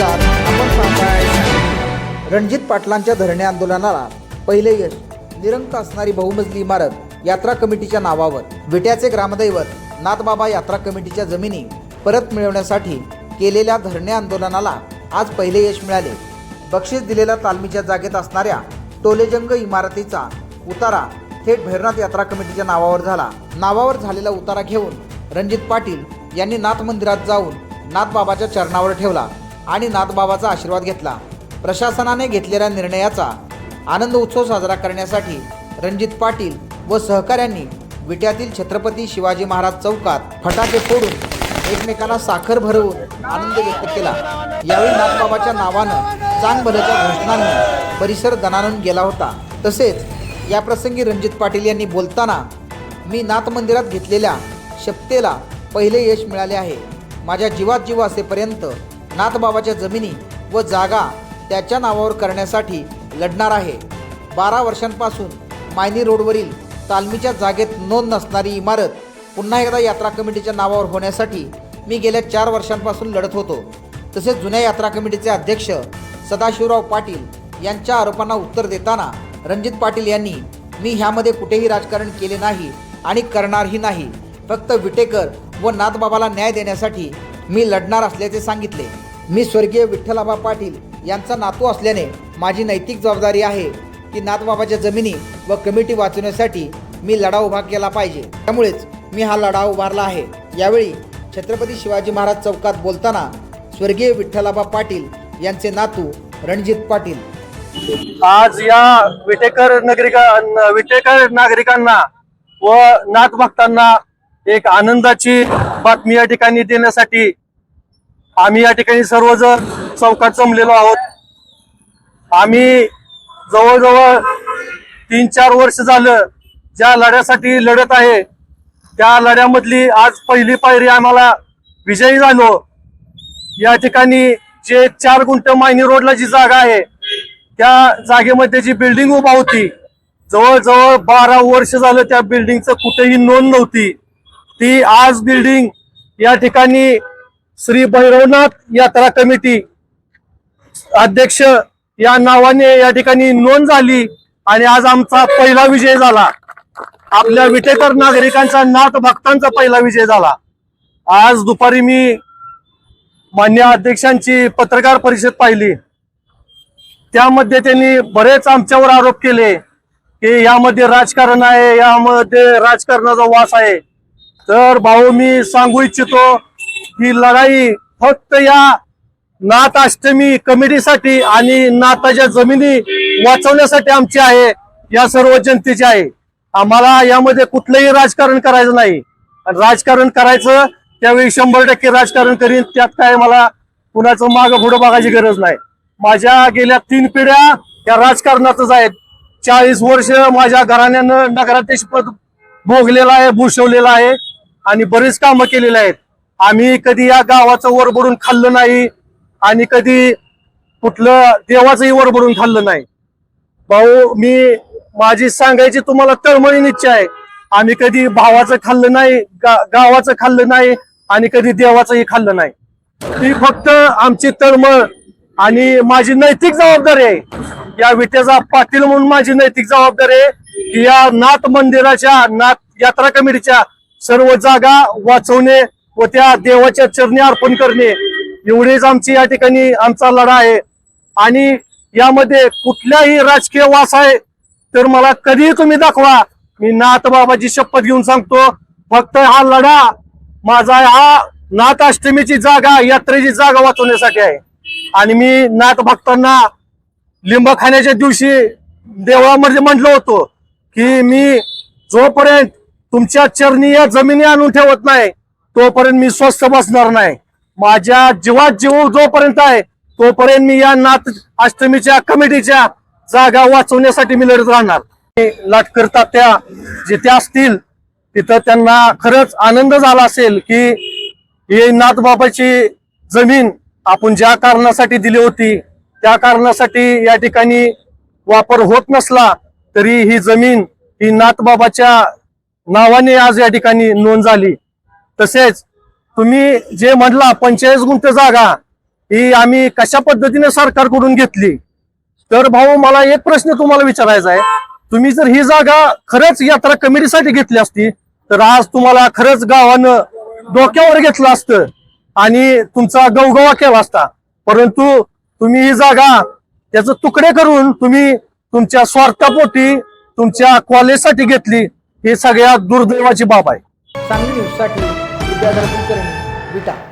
नमस्कार आपण पाहताय रणजित पाटलांच्या धरणे आंदोलनाला पहिले यश. निरंक असणारी बहुमजली इमारत यात्रा कमिटीच्या नावावर विट्याचे ग्रामदैवत नाथबाबा यात्रा कमिटीच्या जमिनी परत मिळवण्यासाठी केलेल्या धरणे आंदोलनाला आज पहिले यश मिळाले. बक्षीस दिलेल्या तालमीच्या जागेत असणाऱ्या टोलेजंग इमारतीचा उतारा थेट भैरनाथ यात्रा कमिटीच्या नावावर झाला. नावावर झालेला उतारा घेऊन रणजित पाटील यांनी नाथ मंदिरात जाऊन नाथबाबाच्या चरणावर ठेवला. आणि नाथबाबाचा आशीर्वाद घेतला. प्रशासनाने घेतलेल्या निर्णयाचा आनंद उत्सव साजरा करण्यासाठी रणजित पाटील व सहकाऱ्यांनी विट्यातील छत्रपती शिवाजी महाराज चौकात फटाके फोडून एकमेकांना साखर भरवून आनंद व्यक्त केला. यावेळी नाथबाबाच्या नावानं चांगभल्याच्या घोषणांनी परिसर दणानून गेला होता. तसेच याप्रसंगी रणजित पाटील यांनी बोलताना मी नाथ मंदिरात घेतलेल्या शपथेला पहिले यश मिळाले आहे. माझ्या जीवात जीव असेपर्यंत नाथबाबाच्या जमिनी व जागा त्याच्या नावावर करण्यासाठी लढणार आहे. बारा वर्षांपासून मायनी रोडवरील तालमीच्या जागेत नोंद नसणारी इमारत पुन्हा एकदा यात्रा कमिटीच्या नावावर होण्यासाठी मी गेल्या चार वर्षांपासून लढत होतो. तसेच जुन्या यात्रा कमिटीचे अध्यक्ष सदाशिवराव पाटील यांच्या आरोपांना उत्तर देताना रणजित पाटील यांनी मी ह्यामध्ये कुठेही राजकारण केले नाही आणि करणारही नाही. फक्त विटेकर व नाथबाबाला न्याय देण्यासाठी मी लढणार असल्याचे सांगितले. मी स्वर्गीय विठ्ठलाबा पाटील यांचा नातू असल्याने माझी नैतिक जबाबदारी आहे की नाथबाबाच्या जमिनी व कमिटी वाचवण्यासाठी मी लढा उभा केला पाहिजे. त्यामुळेच मी हा लढा उभारला आहे. यावेळी छत्रपती शिवाजी महाराज चौकात बोलताना स्वर्गीय विठ्ठलाबा पाटील यांचे नातू रणजित पाटील. आज या विटेकर नागरिका विटेकर नागरिकांना व नाथ भक्तांना एक आनंदाची बातमी या ठिकाणी देण्यासाठी आम्ही या ठिकाणी सर्वजण चौकात जमलेलो आहोत. आम्ही जवळजवळ तीन चार वर्ष झालं ज्या लढ्यासाठी लढत आहे त्या लढ्यामधली आज पहिली पायरी आम्हाला विजयी झालो. या ठिकाणी जे चार गुंठ मायनी रोडला जी जागा आहे त्या जागेमध्ये जी बिल्डिंग उभा होती जवळजवळ बारा वर्ष झालं त्या बिल्डिंगचं कुठेही नोंद नव्हती. ती आज बिल्डिंग या ठिकाणी श्री भैरवनाथ यात्रा कमिटी अध्यक्ष या नावाने या ठिकाणी नोंद झाली आणि आज आमचा पहिला विजय झाला. आपल्या विटेकर नागरिकांचा नाथ भक्तांचा पहिला विजय झाला. आज दुपारी मी मान्य अध्यक्षांची पत्रकार परिषद पाहिली. त्यामध्ये त्यांनी बरेच आमच्यावर आरोप केले की यामध्ये राजकारण आहे यामध्ये राजकारणाचा वास आहे. तर भाऊ मी सांगू इच्छितो ही लढाई फक्त या नाथ अष्टमी कमिटीसाठी आणि नाथाच्या जमिनी वाचवण्यासाठी आमची आहे या सर्व जनतेची आहे. आम्हाला यामध्ये कुठलंही राजकारण करायचं नाही. राजकारण करायचं त्यावेळी शंभर टक्के राजकारण करीन त्यात काय मला कुणाचं मागं पुढं बघायची गरज नाही. माझ्या गेल्या तीन पिढ्या या राजकारणातच आहेत. चाळीस वर्ष माझ्या घराण्यानं नगराध्यक्ष पद भोगलेलं आहे भूषवलेलं आहे आणि बरीच कामं केलेली आहेत. आम्ही कधी या गावाचं वरबडून खाल्लं नाही आणि कधी कुठलं देवाचंही वरबडून खाल्लं नाही. भाऊ मी माझी सांगायची तुम्हाला तळमळीन इच्छा आहे. आम्ही कधी भावाचं खाल्लं नाही गा- गावाचं खाल्लं नाही आणि कधी देवाचंही खाल्लं नाही. ही फक्त आमची तळमळ आणि माझी नैतिक जबाबदारी आहे. या विट्याचा पाटील म्हणून माझी नैतिक जबाबदारी आहे की या नाथ मंदिराच्या नाथ यात्रा कमिटीच्या सर्व जागा वाचवणे व त्या देवाच्या चरणी अर्पण करणे. एवढीच आमची या ठिकाणी आमचा लढा आहे. आणि यामध्ये कुठल्याही राजकीय वास आहे तर मला कधीही तुम्ही दाखवा. मी नाथ बाबाची शपथ घेऊन सांगतो फक्त हा लढा माझा हा नाथ अष्टमीची जागा यात्रेची जागा वाचवण्यासाठी आहे. आणि मी नाथ भक्तांना लिंब खाण्याच्या दिवशी देवळामध्ये म्हटलं होतो की मी जोपर्यंत तुमच्या चरणी या जमिनी आणून ठेवत नाही तोपर्यंत मी स्वस्थ बसणार नाही. माझ्या जीवात जीव जोपर्यंत आहे तोपर्यंत मी या नाथ अष्टमीच्या कमिटीच्या जागा वाचवण्यासाठी मी लढत राहणार. लाटकर तात्या जिथे असतील तिथं त्यांना खरंच आनंद झाला असेल की ही नाथबाबाची जमीन आपण ज्या कारणासाठी दिली होती त्या कारणासाठी या ठिकाणी वापर होत नसला तरी ही जमीन ही नाथबाबाच्या नावाने आज या ठिकाणी नोंद झाली. तसेच तुम्ही जे म्हटला पंचेचाळीस गुंठ जागा ही आम्ही कशा पद्धतीने सरकारकडून घेतली? तर भाऊ मला एक प्रश्न तुम्हाला विचारायचा आहे. तुम्ही जर ही जागा खरंच यात्रा कमिटीसाठी घेतली असती तर आज तुम्हाला खरंच गावानं डोक्यावर घेतलं असतं आणि तुमचा गवगवा केला असता. परंतु तुम्ही ही जागा त्याचं तुकडे करून तुम्ही तुमच्या स्वार्थापोटी तुमच्या कॉलेजसाठी घेतली ही सगळ्यात दुर्दैवाची बाब आहे. चांगली न्यूजसाठी विद्याधर कुलकर्णी विटा.